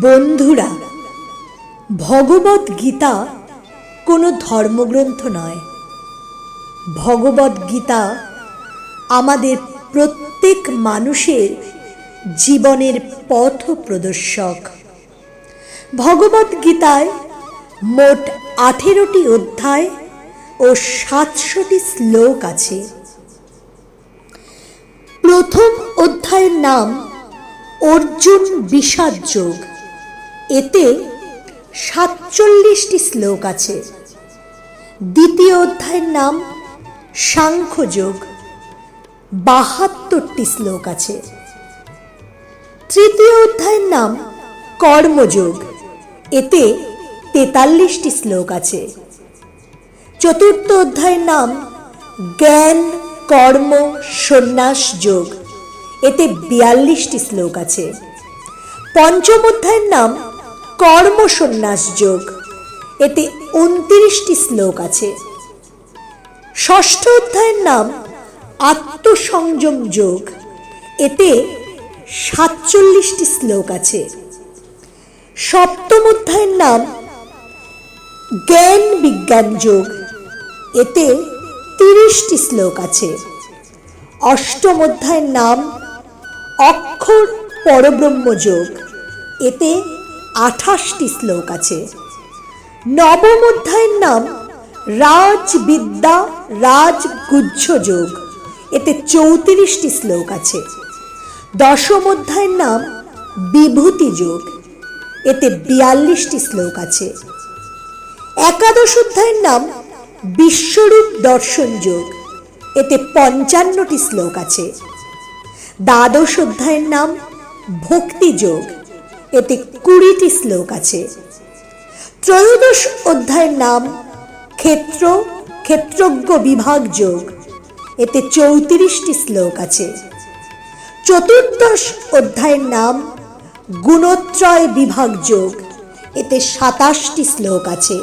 বন্ধুরা, ভগবত গীতা কোনো ধর্মগ্রন্থ নয়। ভগবত গীতা আমাদের প্রত্যেক মানুষের জীবনের পথ প্রদর্শক। ভগবত গীতায় মোট আঠেরোটি অধ্যায় ও সাতশোটি শ্লোক আছে। প্রথম অধ্যায়ের নাম অর্জুন বিষাদ যোগ। এতে সাতচল্লিশটি শ্লোক আছে। দ্বিতীয় অধ্যায়ের নাম সাংখ্যযোগ। বাহাত্তরটি শ্লোক আছে। তৃতীয় অধ্যায়ের নাম কর্মযোগ। এতে তেতাল্লিশটি শ্লোক আছে। চতুর্থ অধ্যায়ের নাম জ্ঞান, কর্ম সন্ন্যাস যোগ এতে বিয়াল্লিশটি শ্লোক আছে। পঞ্চম অধ্যায়ের নাম কর্ম সন্ন্যাস যোগ। এতে উনত্রিশটি শ্লোক আছে। ষষ্ঠ অধ্যায়ের নাম আত্মসংযম যোগ। এতে সাতচল্লিশটি শ্লোক আছে। সপ্তম অধ্যায়ের নাম জ্ঞান বিজ্ঞান যোগ। এতে তিরিশটি শ্লোক আছে। অষ্টম অধ্যায়ের নাম অক্ষর পরব্রহ্ম যোগ। এতে আঠাশটি শ্লোক আছে। নবম অধ্যায়ের নাম রাজবিদ্যা রাজগুজ্জ যোগ। এতে চৌত্রিশটি শ্লোক আছে। দশম অধ্যায়ের নাম বিভূতি যোগ। এতে বিয়াল্লিশটি শ্লোক আছে। একাদশ অধ্যায়ের নাম বিশ্বরূপ দর্শন যোগ। এতে পঞ্চান্নটি শ্লোক আছে। দ্বাদশ অধ্যায়ের নাম ভক্তি যোগ। এতে কুড়িটি শ্লোক আছে। ত্রয়োদশ অধ্যায়ের নাম ক্ষেত্র, ক্ষেত্রজ্ঞ বিভাগ যোগ। এতে চৌত্রিশটি শ্লোক আছে। চতুর্দশ অধ্যায়ের নাম গুণত্রয় বিভাগ যোগ। এতে সাতাশটি শ্লোক আছে।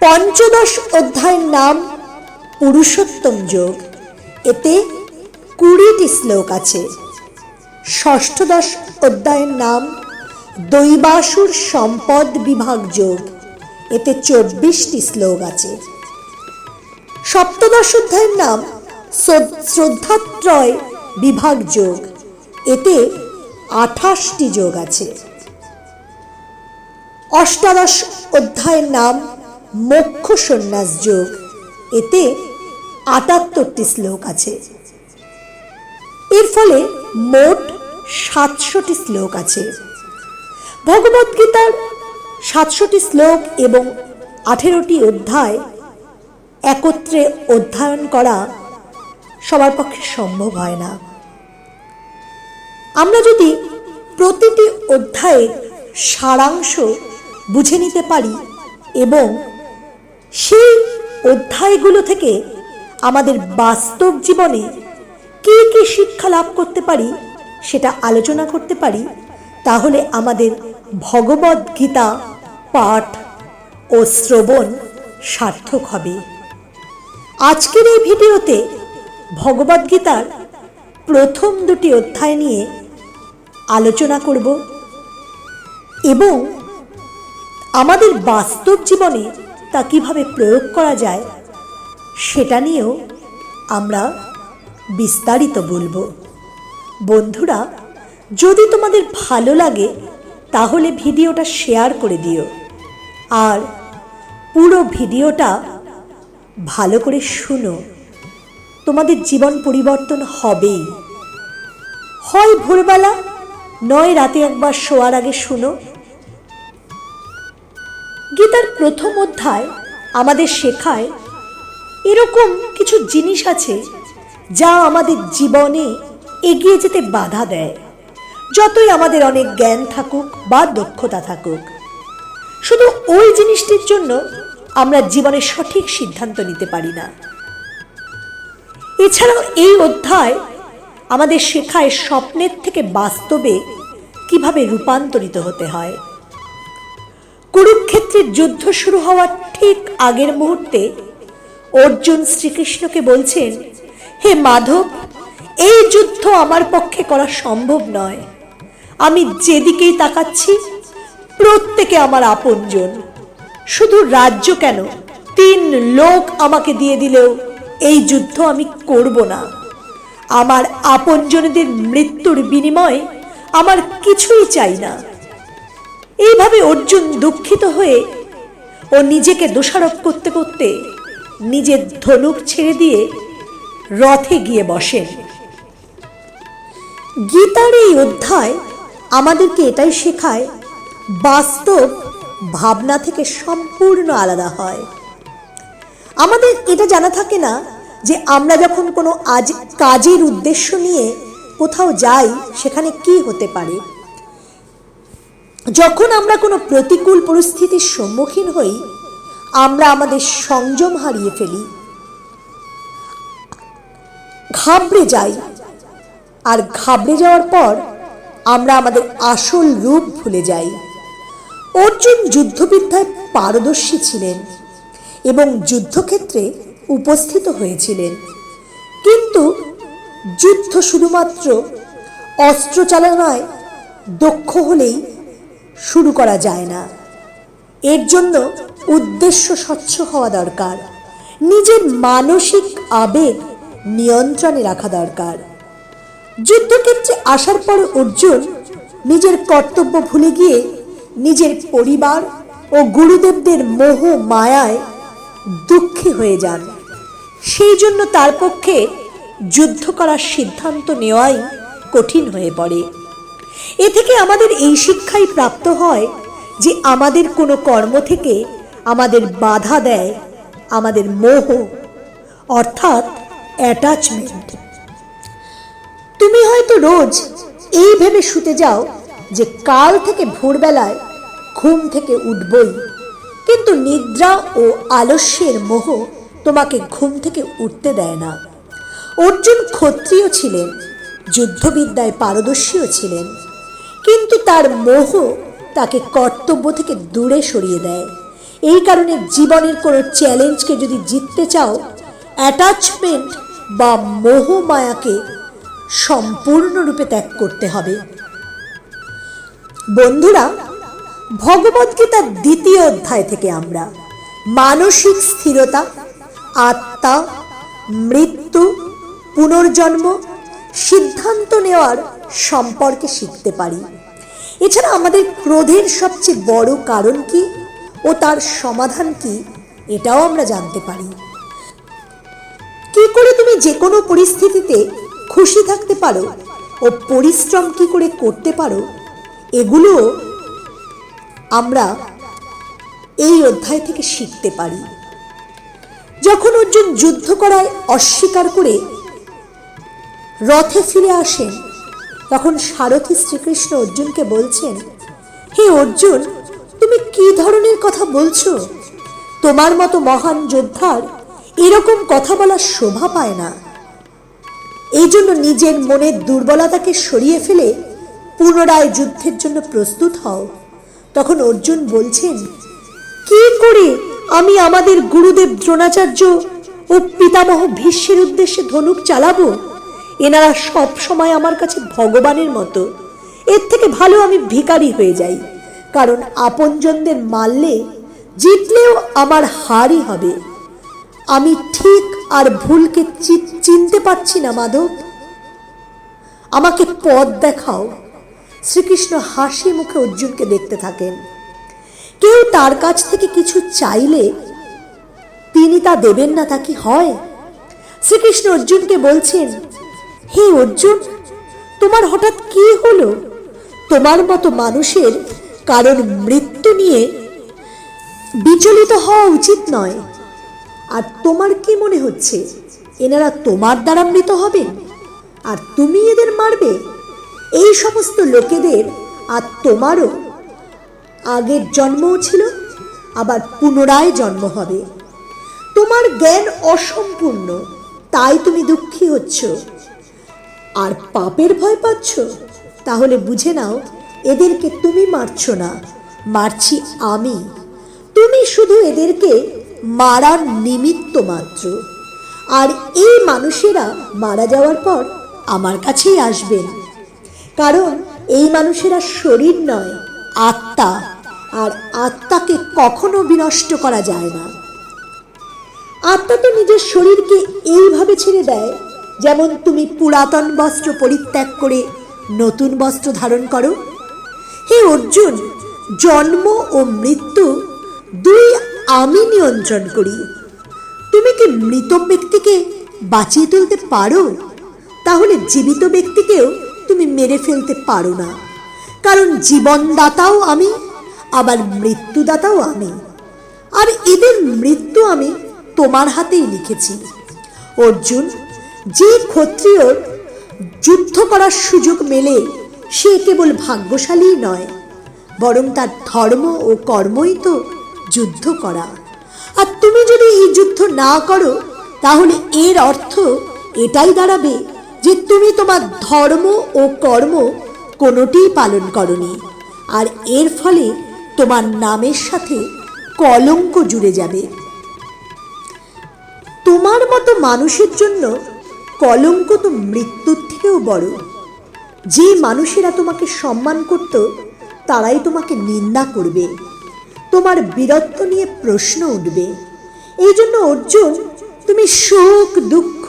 পঞ্চদশ অধ্যায়ের নাম পুরুষোত্তম যোগ। এতে কুড়িটি শ্লোক আছে। ষষ্ঠদশ অধ্যায়ের নাম দৈবাসুর সম্পদ বিভাগ যোগ। এতে চব্বিশটি শ্লোক আছে। সপ্তদশ অধ্যায়ের নাম শ্রদ্ধাত্রয় বিভাগ যোগ। এতে আঠাশটি যোগ আছে। অষ্টাদশ অধ্যায়ের নাম মোক্ষ সন্ন্যাস যোগ। এতে আটাত্তরটি শ্লোক আছে। এর ফলে মোট সাতশোটি শ্লোক আছে। ভগবদ্গীতার সাতশোটি শ্লোক এবং আঠেরোটি অধ্যায় একত্রে অধ্যয়ন করা সবার পক্ষে সম্ভব হয় না। আমরা যদি প্রতিটি অধ্যায়ের সারাংশ বুঝে নিতে পারি এবং সেই অধ্যায়গুলো থেকে আমাদের বাস্তব জীবনে কী কী শিক্ষা লাভ করতে পারি সেটা আলোচনা করতে পারি, তাহলে আমাদের ভগবদ গীতা পাঠ ও শ্রবণ সার্থক হবে। আজকের এই ভিডিওতে ভগবদ্গীতার প্রথম দুটি অধ্যায় নিয়ে আলোচনা করব এবং আমাদের বাস্তব জীবনে তা কীভাবে প্রয়োগ করা যায় সেটা নিয়েও আমরা বিস্তারিত বলব। বন্ধুরা, যদি তোমাদের ভালো লাগে, তাহলে ভিডিওটা শেয়ার করে দিও। আর পুরো ভিডিওটা ভালো করে শুনো। তোমাদের জীবন পরিবর্তন হবেই। হয় ভোরবেলা, নয় রাতে একবার শোয়ার আগে শুনো। গীতার প্রথম অধ্যায় আমাদের শেখায় এরকম কিছু জিনিস আছে যা আমাদের জীবনে এগিয়ে যেতে বাধা দেয়। যতই আমাদের অনেক জ্ঞান থাকুক বা দক্ষতা থাকুক, শুধু ওই জিনিসটির জন্য আমরা জীবনে সঠিক সিদ্ধান্ত নিতে পারি না। এছাড়াও এই অধ্যায় আমাদের শেখায় স্বপ্নের থেকে বাস্তবে কীভাবে রূপান্তরিত হতে হয়। কুরুক্ষেত্রের যুদ্ধ শুরু হওয়ার ঠিক আগের মুহূর্তে অর্জুন শ্রীকৃষ্ণকে বলছেন হে মাধব, এই যুদ্ধ আমার পক্ষে করা সম্ভব নয়। আমি যেদিকেই তাকাচ্ছি, প্রত্যেকে আমার আপনজন। শুধু রাজ্য কেন, তিন লোক আমাকে দিয়ে দিলেও এই যুদ্ধ আমি করব না। আমার আপনজনদের মৃত্যুর বিনিময়ে আমার কিছুই চাই না। এইভাবে অর্জুন দুঃখিত হয়ে ও নিজেকে দোষারোপ করতে করতে নিজের ধনুক ছেড়ে দিয়ে রথে গিয়ে বসেন। গীতার এই অধ্যায় আমাদেরকে এটাই শেখায়, বাস্তব ভাবনা থেকে সম্পূর্ণ আলাদা হয়। আমাদের এটা জানা থাকে না যে আমরা যখন কোনো আজ কাজের উদ্দেশ্য নিয়ে কোথাও যাই, সেখানে কি হতে পারে? যখন আমরা কোনো প্রতিকূল পরিস্থিতির সম্মুখীন হই, আমরা আমাদের সংযম হারিয়ে ফেলি। ঘাবড়ে যাই। আর ঘাবড়ে যাওয়ার পর আমরা আমাদের আসল রূপ ভুলে যাই। অর্জুন যুদ্ধবিদ্যায় পারদর্শী ছিলেন এবং যুদ্ধক্ষেত্রে উপস্থিত হয়েছিলেন। কিন্তু যুদ্ধ শুধুমাত্র অস্ত্র চালনায় দক্ষ হলেই শুরু করা যায় না। এর জন্য উদ্দেশ্য স্বচ্ছ হওয়া দরকার। নিজের মানসিক আবেগ নিয়ন্ত্রণে রাখা দরকার। যুদ্ধক্ষেত্রে আসার পর অর্জুন নিজের কর্তব্য ভুলে গিয়ে নিজের পরিবার ও গুরুদেবদের মোহ মায়ায় দুঃখী হয়ে যান। সেই জন্য তার পক্ষে যুদ্ধ করার সিদ্ধান্ত নেওয়াই কঠিন হয়ে পড়ে। এ থেকে আমাদের এই শিক্ষাই প্রাপ্ত হয় যে আমাদের কোনো কর্ম থেকে আমাদের বাধা দেয় আমাদের মোহ। অর্থাৎ অ্যাটাচমেন্ট তুমি হয়তো রোজ এই ভেবে শুতে যাও যে কাল থেকে ভোরবেলায় ঘুম থেকে উঠবই, কিন্তু নিদ্রা ও আলস্যের মোহ তোমাকে ঘুম থেকে উঠতে দেয় না। অর্জুন ক্ষত্রিয় ছিলেন, যুদ্ধবিদ্যায় পারদর্শীও ছিলেন, কিন্তু তার মোহ তাকে কর্তব্য থেকে দূরে সরিয়ে দেয়। এই কারণে জীবনের কোনো চ্যালেঞ্জকে যদি জিততে চাও অ্যাটাচমেন্ট বা মোহ মায়াকে সম্পূর্ণরূপে ত্যাগ করতে হবে। বন্ধুরা ভগবদ্গীতার দ্বিতীয় অধ্যায় থেকে আমরা মানসিক স্থিরতা, আত্মা, মৃত্যু, পুনর্জন্ম, সিদ্ধান্ত নেওয়ার সম্পর্কে শিখতে পারি। এছাড়া আমাদের ক্রোধের সবচেয়ে বড় কারণ কি ও তার সমাধান কি, এটাও আমরা জানতে পারি। কি করে তুমি যে কোনো পরিস্থিতিতে খুশি থাকতে পারো ও পরিশ্রম কি করে করতে পারো এগুলো আমরা এই অধ্যায় থেকে শিখতে পারি। যখন অর্জুন যুদ্ধ করায় অস্বীকার করে রথে ফিরে আসেন, তখন সারথী শ্রীকৃষ্ণ অর্জুনকে বলছেন, হে অর্জুন, তুমি কি ধরনের কথা বলছো? তোমার মতো মহান যোদ্ধার এরকম কথা বলার শোভা পায় না। এই জন্য নিজের মনের দুর্বলতাকে সরিয়ে ফেলে পুনরায় যুদ্ধের জন্য প্রস্তুত হও। তখন অর্জুন বলছেন, কি করে আমি আমাদের গুরুদেব দ্রোণাচার্য ও পিতামহ ভীষ্মের উদ্দেশ্যে ধনুক চালাবো? এনারা সব সময় আমার কাছে ভগবানের মতো। এর থেকে ভালো আমি ভিখারি হয়ে যাই, কারণ আপনজনদের মারলে জিতলেও আমার হারই হবে। আমি ঠিক আর ভুলকে চিনতে পারছি না, মাধব। আমাকে পথ দেখাও। শ্রীকৃষ্ণ হাসি মুখে অর্জুনকে দেখতে থাকেন। কেউ তার কাছ থেকে কিছু চাইলে তিনি তা দেবেন না, তা কি হয়? শ্রীকৃষ্ণ অর্জুনকে বলছেন, হে অর্জুন, তোমার হঠাৎ কি হলো? তোমার মতো মানুষের কারণ মৃত্যু নিয়ে বিচলিত হওয়া উচিত নয়। আর তোমার কি মনে হচ্ছে? এনারা তোমার দ্বারা মৃত হবে? আর তুমি এদের মারবে? এই সমস্ত লোকেদের আর তোমারও? আগের জন্মও ছিল, আবার পুনরায় জন্ম হবে। তোমার জ্ঞান অসম্পূর্ণ, তাই তুমি দুঃখী হচ্ছ। আর পাপের ভয় পাচ্ছ? তাহলে বুঝে নাও, এদেরকে তুমি মারছ না। মারছি আমি। তুমি শুধু এদেরকে মারার নিমিত্ত মাত্র। আর এই মানুষেরা মারা যাওয়ার পর আমার কাছেই আসবেন। কারণ এই মানুষেরা শরীর নয়, আত্মা। আর আত্মাকে কখনো বিনষ্ট করা যায় না। আত্মা তো নিজের শরীরকে এইভাবে ছেড়ে দেয়, যেমন তুমি পুরাতন বস্ত্র পরিত্যাগ করে নতুন বস্ত্র ধারণ করো। হে অর্জুন, জন্ম ও মৃত্যু দুই আমি নিয়ন্ত্রণ করি। তুমি কি মৃত ব্যক্তিকে বাঁচিয়ে তুলতে পারো? তাহলে জীবিত ব্যক্তিকেও তুমি মেরে ফেলতে পারো না। কারণ জীবনদাতাও আমি, আবার মৃত্যুদাতাও আমি। আর এদের মৃত্যু আমি তোমার হাতেই লিখেছি। অর্জুন, যে ক্ষত্রিয়র যুদ্ধ করার সুযোগ মেলে, সে কেবল ভাগ্যশালী নয়, বরং তার ধর্ম ও কর্মই তো যুদ্ধ করা। আর তুমি যদি এই যুদ্ধ না করো, তাহলে এর অর্থ এটাই দাঁড়াবে যে তুমি তোমার ধর্ম ও কর্ম কোনোটিই পালন করনি। আর এর ফলে তোমার নামের সাথে কলঙ্ক জুড়ে যাবে। তোমার মতো মানুষের জন্য কলঙ্ক তো মৃত্যুর থেকেও বড়। যে মানুষেরা তোমাকে সম্মান করত, তারাই তোমাকে নিন্দা করবে। তোমার বীরত্ব নিয়ে প্রশ্ন উঠবে। এই জন্য অর্জুন, তুমি সুখ, দুঃখ,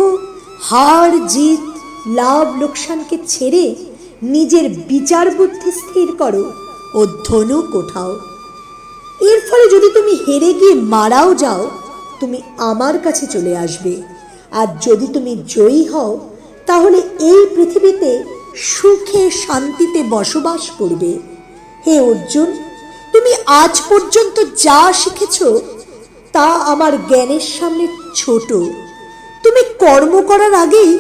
হার, জিত, লাভ, লোকসানকে ছেড়ে নিজের বিচার বুদ্ধি স্থির করো ও ধনু কোঠাও। এর ফলে যদি তুমি হেরে গিয়ে মারাও যাও, তুমি আমার কাছে চলে আসবে। আর যদি তুমি জয়ী হও, তাহলে এই পৃথিবীতে সুখে শান্তিতে বসবাস করবে। হে অর্জুন তুমি আজ পর্যন্ত যা শিখেছ, তা আমার জ্ঞানের সামনে ছোট। তুমি কর্ম করার আগেই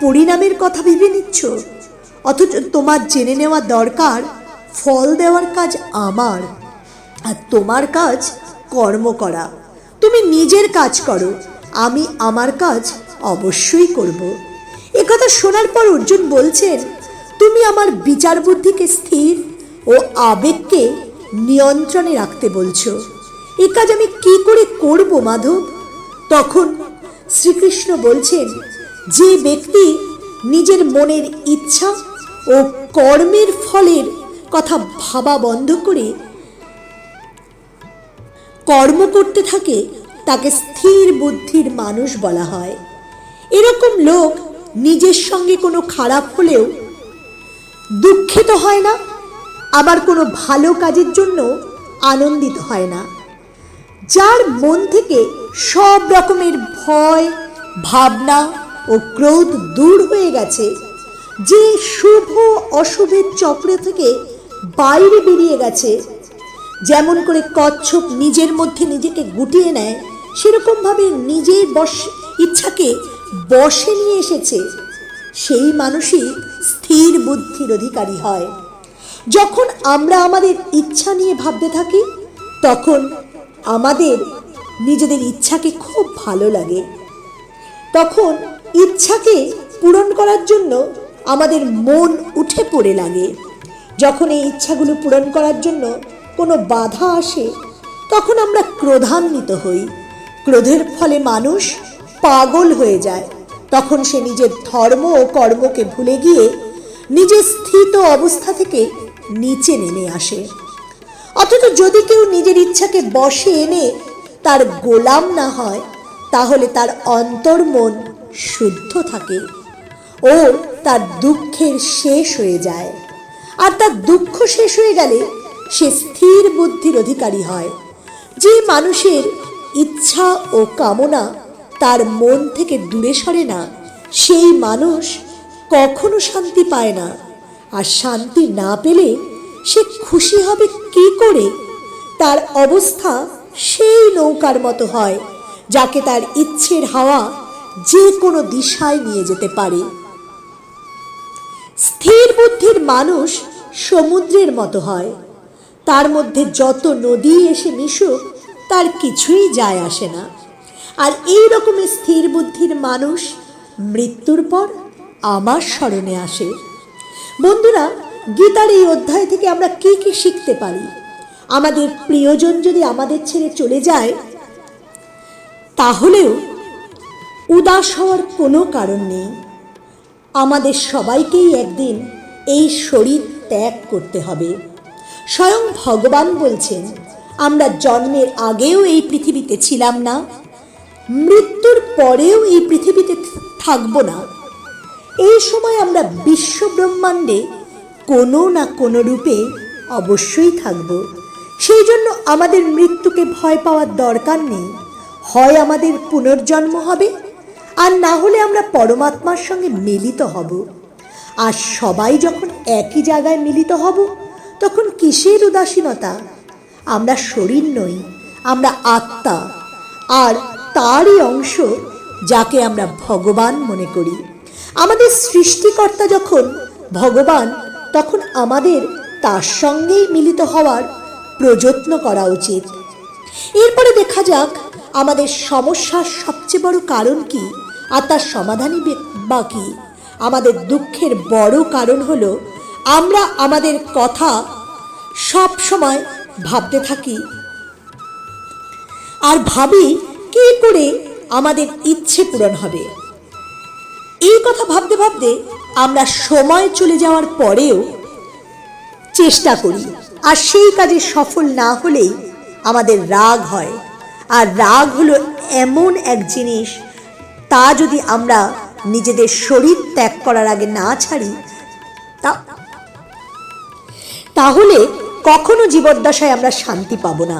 পরিণামের কথা ভেবে নিচ্ছ। অথচ তোমার জেনে নেওয়া দরকার, ফল দেওয়ার কাজ আমার, আর তোমার কাজ কর্ম করা। তুমি নিজের কাজ করো, আমি আমার কাজ অবশ্যই করব। একথা শোনার পর অর্জুন বলছেন, তুমি আমার বিচার বুদ্ধিকে স্থির ও আবেগকে নিয়ন্ত্রণে রাখতে বলছো। এ কাজ আমি কি করে করব, মাধব? তখন শ্রীকৃষ্ণ বলছেন, যে ব্যক্তি নিজের মনের ইচ্ছা ও কর্মের ফলের কথা ভাবা বন্ধ করে কর্ম করতে থাকে, তাকে স্থির বুদ্ধির মানুষ বলা হয়। এরকম লোক নিজের সঙ্গে কোনো খারাপ হলেও দুঃখিত হয় না? আবার কোনো ভালো কাজের জন্য আনন্দিত হয় না। যার মন থেকে সব রকমের ভয়, ভাবনা ও ক্রোধ দূর হয়ে গেছে, যে শুভ অশুভের চক্র থেকে বাইরে বেরিয়ে গেছে। যেমন করে কচ্ছপ নিজের মধ্যে নিজেকে গুটিয়ে নেয়, সেরকমভাবে নিজের বশ ইচ্ছাকে বসে নিয়ে এসেছে। সেই মানুষই স্থির বুদ্ধির অধিকারী হয়। যখন আমরা আমাদের ইচ্ছা নিয়ে ভাবতে থাকি, তখন আমাদের নিজেদের ইচ্ছাকে খুব ভালো লাগে। তখন ইচ্ছাকে পূরণ করার জন্য আমাদের মন উঠে পড়ে লাগে। যখন এই ইচ্ছাগুলো পূরণ করার জন্য কোনো বাধা আসে, তখন আমরা ক্রোধান্বিত হই। ক্রোধের ফলে মানুষ পাগল হয়ে যায়। তখন সে নিজের ধর্ম ও কর্মকে ভুলে গিয়ে নিজের স্থিত অবস্থা থেকে নিচে নেমে আসে। অথচ যদি কেউ নিজের ইচ্ছাকে বসে এনে তার গোলাম না হয়, তাহলে তার অন্তর মন শুদ্ধ থাকে। ও তার দুঃখের শেষ হয়ে যায়। আর তার দুঃখ শেষ হয়ে গেলে সে স্থির বুদ্ধির অধিকারী হয়। যে মানুষের ইচ্ছা ও কামনা তার মন থেকে দূরে সরে না, সেই মানুষ কখনো শান্তি পায় না। আর শান্তি না পেলে সে খুশি হবে কি করে? তার অবস্থা সেই নৌকার মতো হয়, যাকে তার ইচ্ছের হাওয়া যে কোনো দিশায় নিয়ে যেতে পারে। স্থির বুদ্ধির মানুষ সমুদ্রের মতো হয়। তার মধ্যে যত নদী এসে মিশুক, তার কিছুই যায় আসে না। আর এই রকমের স্থির বুদ্ধির মানুষ মৃত্যুর পর আমার স্মরণে আসে। বন্ধুরা, গীতার এই অধ্যায় থেকে আমরা কি কি শিখতে পারি? আমাদের প্রিয়জন যদি আমাদের ছেড়ে চলে যায়, তাহলেও উদাস হওয়ার কোনো কারণ নেই। আমাদের সবাইকেই একদিন এই শরীর ত্যাগ করতে হবে। স্বয়ং ভগবান বলছেন, আমরা জন্মের আগেও এই পৃথিবীতে ছিলাম না, মৃত্যুর পরেও এই পৃথিবীতে থাকব না। এই সময় আমরা বিশ্ব ব্রহ্মাণ্ডে কোনো না কোনো রূপে অবশ্যই থাকব। সেই জন্য আমাদের মৃত্যুকে ভয় পাওয়ার দরকার নেই। হয় আমাদের পুনর্জন্ম হবে, আর না হলে আমরা পরমাত্মার সঙ্গে মিলিত হব। আর সবাই যখন একই জায়গায় মিলিত হব, তখন কিসের উদাসীনতা? আমরা শরীর নই, আমরা আত্মা, আর তারই অংশ যাকে আমরা ভগবান মনে করি। আমাদের সৃষ্টিকর্তা যখন ভগবান, তখন আমাদের তার সঙ্গেই মিলিত হওয়ার প্রযত্ন করা উচিত। এরপরে দেখা যাক আমাদের সমস্যার সবচেয়ে বড় কারণ কি আর তার সমাধানই বা কি। আমাদের দুঃখের বড় কারণ হলো আমরা আমাদের কথা সব সময় ভাবতে থাকি। আর ভাবি কি করে আমাদের ইচ্ছে পূরণ হবে। এই কথা ভাবতে ভাবতে আমরা সময় চলে যাওয়ার পরেও চেষ্টা করি, আর সেই কাজে সফল না হলেই আমাদের রাগ হয়। আর রাগ হলো এমন এক জিনিস, তা যদি আমরা নিজেদের শরীর ত্যাগ করার আগে না ছাড়ি, তা তাহলে কখনো জীবদ্দশায় আমরা শান্তি পাবো না।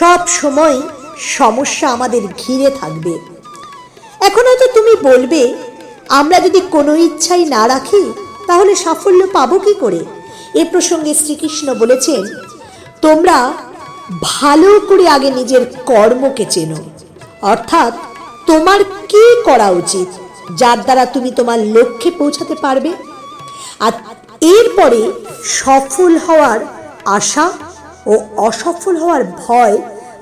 সব সময় সমস্যা আমাদের ঘিরে থাকবে। এখন হয়তো তুমি বলবে আমরা যদি কোনো ইচ্ছাই না রাখি, তাহলে সাফল্য পাবো কি করে? এ প্রসঙ্গে শ্রীকৃষ্ণ বলেছেন, তোমরা ভালো করে আগে নিজের কর্মকে চেনো। অর্থাৎ তোমার কি করা উচিত, যার দ্বারা তুমি তোমার লক্ষ্যে পৌঁছাতে পারবে? আর এরপরে সফল হওয়ার আশা ও অসফল হওয়ার ভয়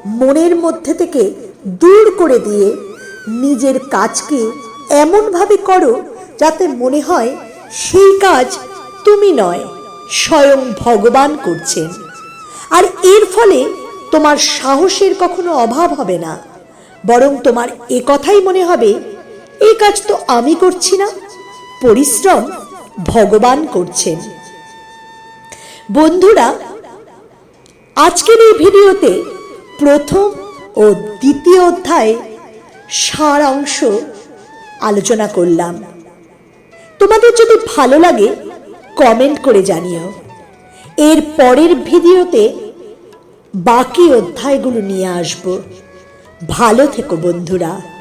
মনের মধ্যে থেকে দূর করে দিয়ে নিজের কাজকে এমনভাবে করো যাতে মনে হয় সেই কাজ তুমি নয়, স্বয়ং ভগবান করছেন। আর এর ফলে তোমার সাহসের কখনো অভাব হবে না, বরং তোমার এ কথাই মনে হবে এই কাজ তো আমি করছি না, পরিশ্রম ভগবান করছেন। বন্ধুরা, আজকের এই ভিডিওতে প্রথম ও দ্বিতীয় অধ্যায় সার অংশ আলোচনা করলাম। তোমাদের যদি ভালো লাগে কমেন্ট করে জানিও। এর পরের ভিডিওতে বাকি অধ্যায়গুলো নিয়ে আসব। ভালো থেকো বন্ধুরা।